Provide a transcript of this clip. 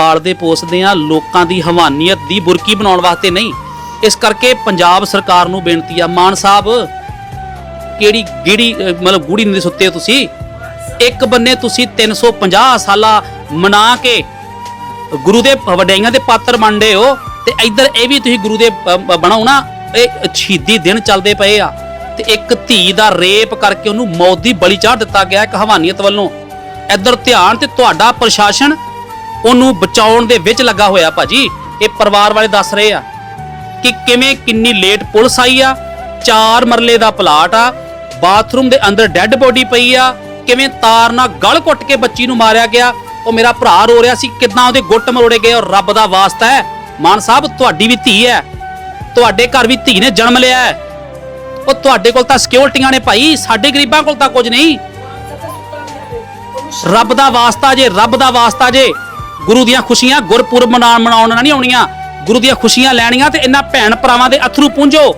ਪਾਲਦੇ ਪੋਸਦੇ ਆ ਲੋਕਾਂ ਦੀ ਹਵਾਨੀਅਤ ਦੀ ਬੁਰਕੀ ਬਣਾਉਣ ਵਾਸਤੇ ਨਹੀਂ। ਇਸ ਕਰਕੇ ਪੰਜਾਬ ਸਰਕਾਰ ਨੂੰ ਬੇਨਤੀ ਆ ਮਾਨ ਸਾਹਿਬ ਕਿਹੜੀ ਗਿਹੜੀ ਮਤਲਬ ਗੂੜੀ ਨਹੀਂ ਸੁੱਤੇ ਹੋ ਤੁਸੀਂ? ਇੱਕ ਬੰਨੇ ਤੁਸੀਂ 350 ਸਾਲਾ ਮਨਾ ਕੇ ਗੁਰੂ ਦੇ ਵਡਿਆਈਆਂ ਦੇ ਪਾਤਰ ਬਣਦੇ ਹੋ ਤੇ ਇੱਧਰ ਇਹ ਵੀ ਤੁਸੀਂ ਗੁਰੂ ਦੇ ਅ, ਬਣਾਓ ਨਾ ਇਹ ਸ਼ਹੀਦੀ ਦਿਨ ਚੱਲਦੇ ਪਏ ਆ। ਤੇ ਇੱਕ ਧੀ ਦਾ ਰੇਪ ਕਰਕੇ ਉਹਨੂੰ ਮੌਤ ਦੀ ਬਲੀ ਚਾੜ ਦਿੱਤਾ ਗਿਆ ਇੱਕ ਹਵਾਨੀਅਤ ਵੱਲੋਂ। ਇੱਧਰ ਧਿਆਨ ਤੇ ਤੁਹਾਡਾ ਪ੍ਰਸ਼ਾਸਨ ਉਹਨੂੰ ਬਚਾਉਣ ਦੇ ਵਿੱਚ ਲੱਗਾ ਹੋਇਆ ਭਾਜੀ। ਇਹ ਪਰਿਵਾਰ ਵਾਲੇ ਦੱਸ ਰਹੇ ਆ ਕਿ ਕਿਵੇਂ ਕਿੰਨੀ ਲੇਟ ਪੁਲਿਸ ਆਈ ਆ, ਚਾਰ ਮਰਲੇ ਦਾ ਪਲਾਟ ਆ, ਬਾਥਰੂਮ ਦੇ ਅੰਦਰ ਡੈੱਡ ਬੋਡੀ ਪਈ ਆ, ਕਿਵੇਂ ਤਾਰ ਨਾਲ ਗਲ ਘੁੱਟ ਕੇ ਬੱਚੀ ਨੂੰ ਮਾਰਿਆ ਗਿਆ, ਉਹ ਮੇਰਾ ਭਰਾ ਰੋ ਰਿਹਾ ਸੀ, ਕਿਦਾਂ ਉਹਦੇ ਗੁੱਟ ਮਰੋੜੇ ਗਏ ਔਰ ਰੱਬ ਦਾ ਵਾਸਤਾ ਹੈ। ਮਾਨ ਸਾਹਿਬ, ਤੁਹਾਡੀ ਵੀ ਧੀ ਹੈ। ਤੁਹਾਡੇ ਘਰ ਵੀ ਧੀ ਨੇ ਜਨਮ ਲਿਆ ਹੈ। ਉਹ ਤੁਹਾਡੇ ਕੋਲ ਤਾਂ ਸਿਕਿਉਰਟੀਆਂ ਨੇ ਭਾਈ, ਸਾਡੇ ਗਰੀਬਾਂ ਕੋਲ ਤਾਂ ਕੁਝ ਨਹੀਂ। ਰੱਬ ਦਾ ਵਾਸਤਾ ਜੇ, ਰੱਬ ਦਾ ਵਾਸਤਾ ਜੇ। ਗੁਰੂ ਦੀਆਂ ਖੁਸ਼ੀਆਂ ਗੁਰਪੁਰਬ ਮਨਾਉਣ ਮਨਾਉਣ ਨਹੀਂ ਆਉਣੀਆਂ। ਗੁਰੂ ਦੀਆਂ ਖੁਸ਼ੀਆਂ ਲੈਣੀਆਂ ਤੇ ਇਹਨਾਂ ਭੈਣ ਭਰਾਵਾਂ ਦੇ ਅਥਰੂ ਪੂੰਝੋ।